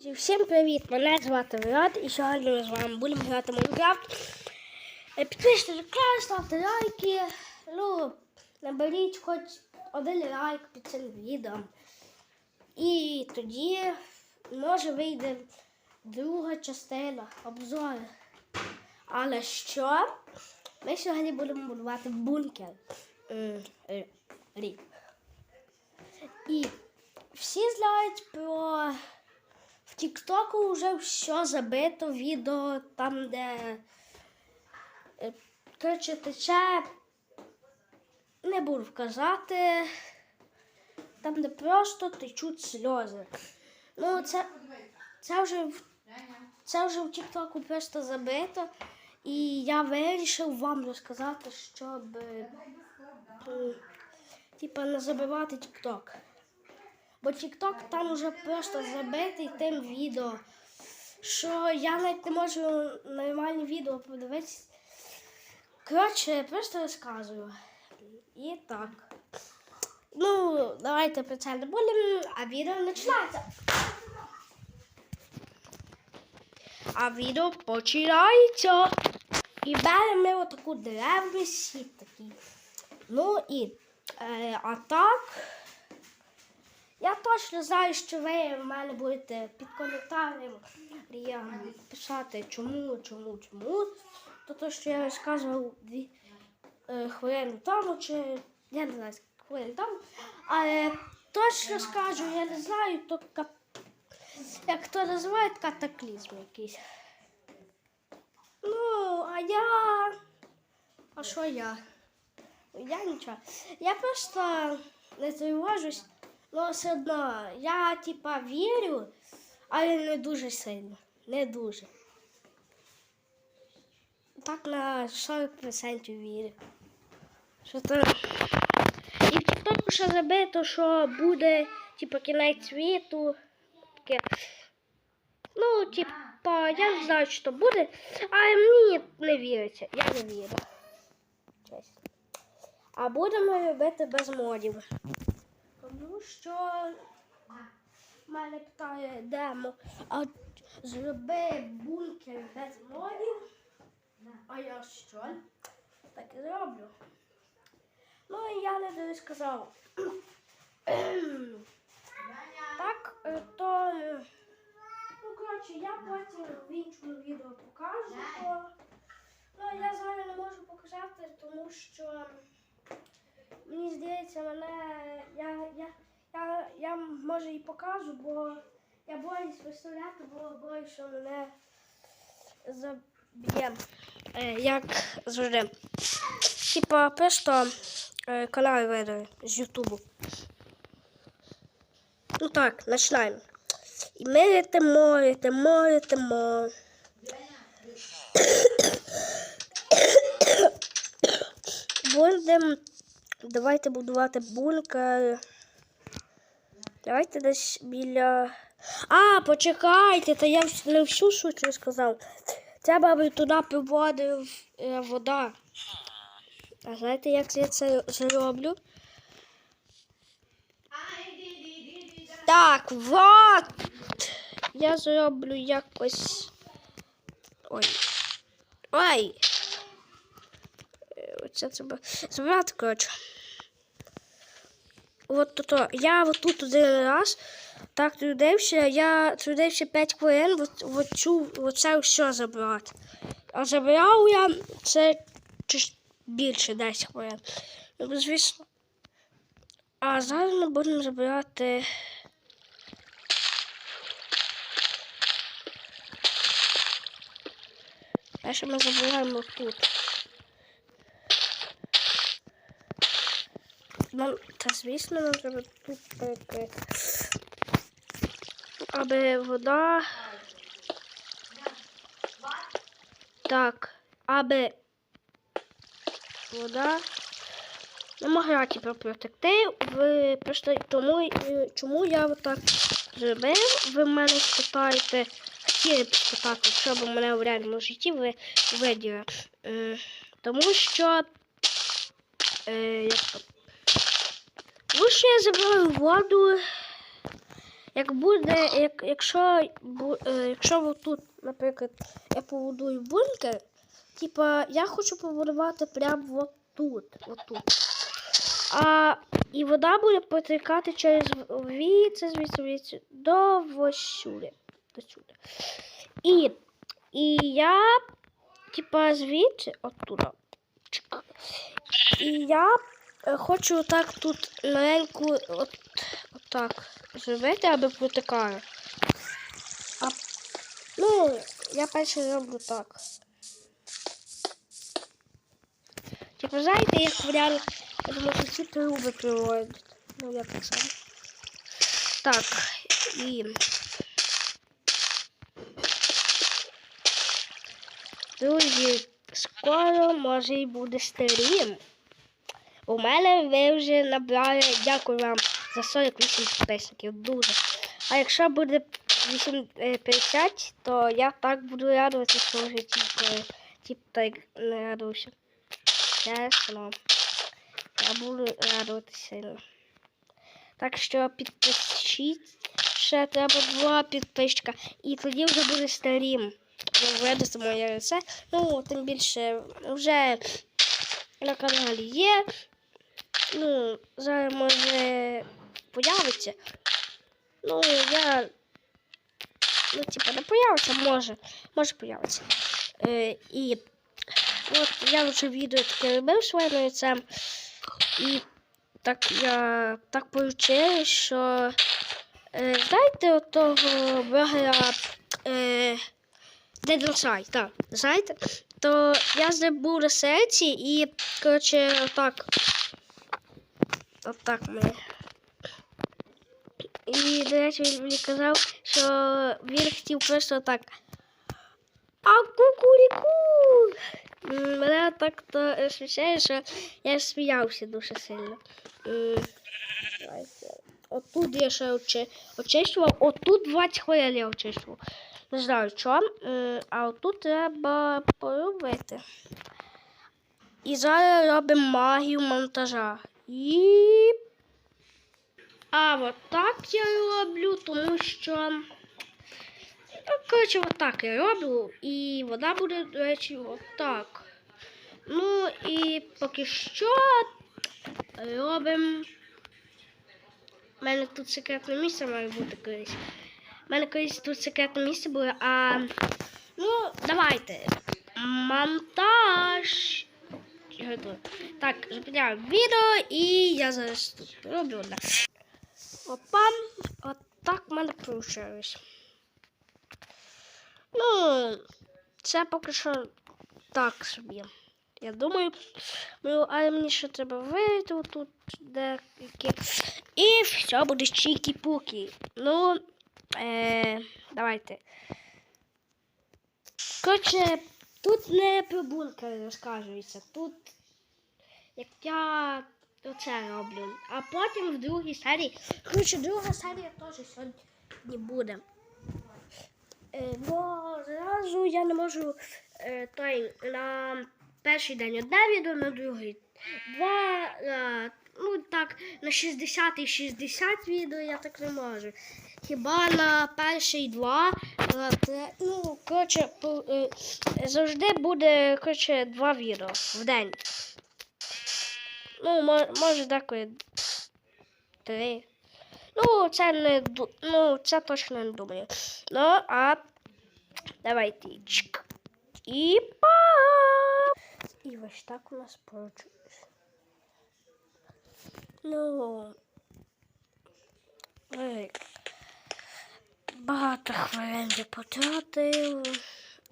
Всім привіт! Мене звати Влад і сьогодні ми з вами будемо грати Майнкрафт. Е, Підпишіть на канал, ставте лайки. Ну, наберіть хоч один лайк під цим відео. І тоді може вийде друга частина обзору. Але що? Ми сьогодні будемо будувати бункер. Е. І всі знають про Тіктоку вже все забито відео там, де е, коротше, тече, не буду вказати, там, де просто течуть сльози. Ну, це, це вже це вже в Тіктоку просто забито. І я вирішив вам розказати, щоб е, типа не забивати Тікток. Бо TikTok там вже просто забитий тим відео, що я навіть не можу нормальні відео подивитися. Коротше, я просто розказую. І так. Ну, давайте про це не будемо, а відео починається. А відео починається. І беремо отаку сіт такий. Ну і е, а так. Я точно знаю, що ви в мене будете під коментарем писати чому, чому, чому. То те, що я розказував дві е, хвилини тому, чи я не знаю, скільки тому. Але точно скажу, я не знаю, то кап... як то називають катаклізм якийсь. Ну, а я. А що я? Я нічого. Я просто не тривожусь. Ну, все одно, я типа вірю, але не дуже сильно. Не дуже. Так на 40% вірю. Що то... І в TikTok ще забито, що буде, типа, кінець світу. Таке. Ну, типа, я не знаю, що буде, але мені не віриться. Я не вірю. Чесно. А будемо робити без модів. Тому що мене питає демо, а зроби бункер без модів. А я що? Так і зроблю. Ну і я не сказав. так, е, то. е, Ну, коротше, я потім в іншому відео покажу. То, ну, я зараз не можу показати, тому що мені здається, мене я, я, я, я може і покажу, бо я боюсь виставляти, бо боюсь, що мене заб'є. Е, як завжди. Типа просто е, канал веду з Ютубу. Ну так, починаємо. І ми летимо, летимо, летимо. Будемо Давайте будувати бункер. Давайте десь біля. А, почекайте, та я не всю суть розказав. Треба би туди приводив е, вода. А знаєте, як я це зроблю? Так, вот. Я зроблю якось. Ой. Ой. Е, Оце треба збирати, коротше. От тут, я от тут один раз так трудився, я трудився 5 хвилин, от, от цю, оце все забрати. А забрав я це більше 10 хвилин. Ну, звісно. А зараз ми будемо забирати. Перше ми забираємо тут. Нам, та звісно, нам треба перекрити. Аби вода. Так, аби вода не могла типу, протекти. Ви просто тому, чому я отак зробив, ви мене спитаєте, хотіли б спитати, що б мене в реальному житті ви виділи. Е, тому що е, як що я забрав воду як буде, як, якщо, е, якщо тут, наприклад, я побудую бункер, типа я хочу побудувати прямо от тут, от тут. А, і вода буде потікати через віце, звідси, звідси, до ось. До сюди. І, і я, типа, звідси, оттуда. І я хочу так тут маленьку, от, отак зробити, аби протикає. А, ну, я перше зроблю так. Типу, знаєте, як варіант, я думаю, що ці труби приводять. Ну, я так само. Так, і. Друзі, скоро може і буде стрім. У мене ви вже набрали, дякую вам за 48 підписників. Дуже. А якщо буде 8, е, 50, то я так буду радуватися, що вже типу так не радуюся. Чесно. Я буду радуватися. Так що підпишіть. Ще треба два підписчика. І тоді вже буде стрім. Ви моє лице. Ну, тим більше вже на каналі є. Ну, зараз може появиться. Ну, я. Ну, типа, не появиться, може. Може появиться. Е, і от я вже відео таке робив своїм лицем. І так я так вийшло, що е, знаєте, от того блогера е, Inside, так, знаєте? То я з ним і, коротше, отак. Отак ми. І, до речі, він мені казав, що він хотів просто так. А кукуріку! Мене так то розсмішає, що я сміявся дуже сильно. Отут я ще очищував, отут 20 хвилин я очищував. Не знаю що, а отут треба поробити. І зараз робимо магію монтажа. І. А от так я роблю, тому що. Ну, коротше, отак я роблю, і вода буде, до речі, отак. Ну і поки що робимо. У мене тут секретне місце має бути колись. У мене колись тут секретне місце було, а. Ну, давайте. Монтаж. Готово. Так, зупиняю відео і я зараз тут роблю одне. Опа, от так в мене вийшло. Ну, це поки що так собі. Я думаю, ну, але мені ще треба вийти тут деякі. І все буде чікі-пукі. Ну, е, давайте. Коротше, тут не про бункер розказується. Тут як я оце роблю. А потім в другій серії. Коротше, друга серія теж сьогодні буде. Е, бо зразу я не можу е, той на перший день одне відео, на другий два. ну так, на 60 і 60 відео я так не можу. Хіба на перший два, е, ну, коротше, е, завжди буде коротше, два відео в день. Ну, мо- може деколи три. Ну, це не ну, це точно не думаю. Ну, а давайте. Чик. І па. І ось так у нас вийшло. Ну. Ой. Багато хвилин потратив,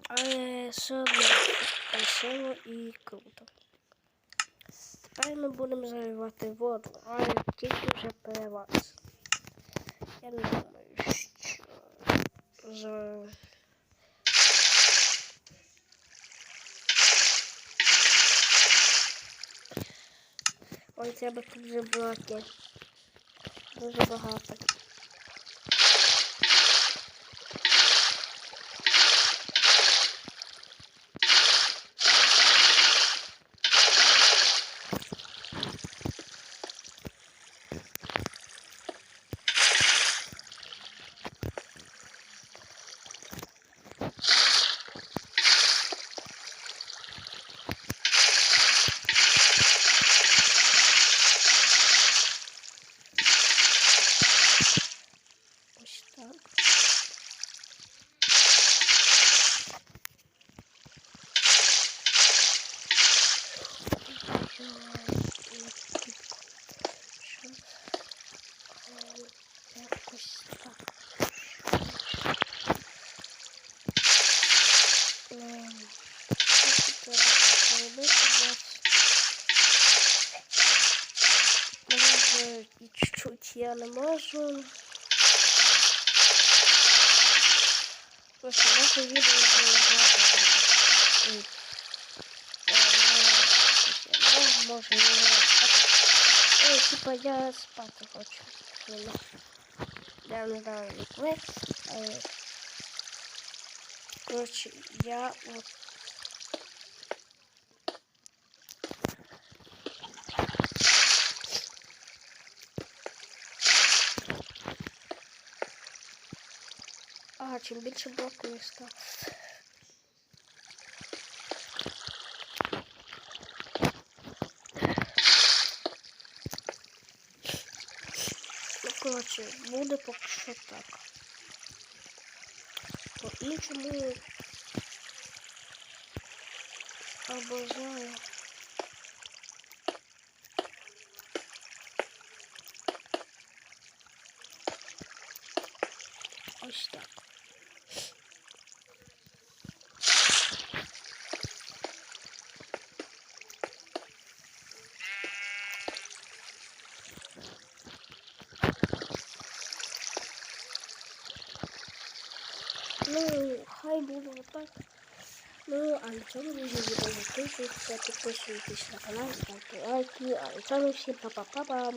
але все красиво і круто. Тепер ми будемо заливати воду, але тільки вже переваз. Я не думаю, що за. Ой, треба тут блоки. Дуже багато. Я не можу. Ось наше відео. Ой. Ну, може, не спати. Ой, типа я спати хочу. Я не ви. але, Коротше, я от Ага, чим більше блоків я став. Ну, коротше, буде поки що так. По-іншому. Або знаю. Ось так. Хай вот так. Ну, а на цьому відео закінчується. Підписуйтесь на канал, ставте лайки. А на цьому всім па-па-па-па.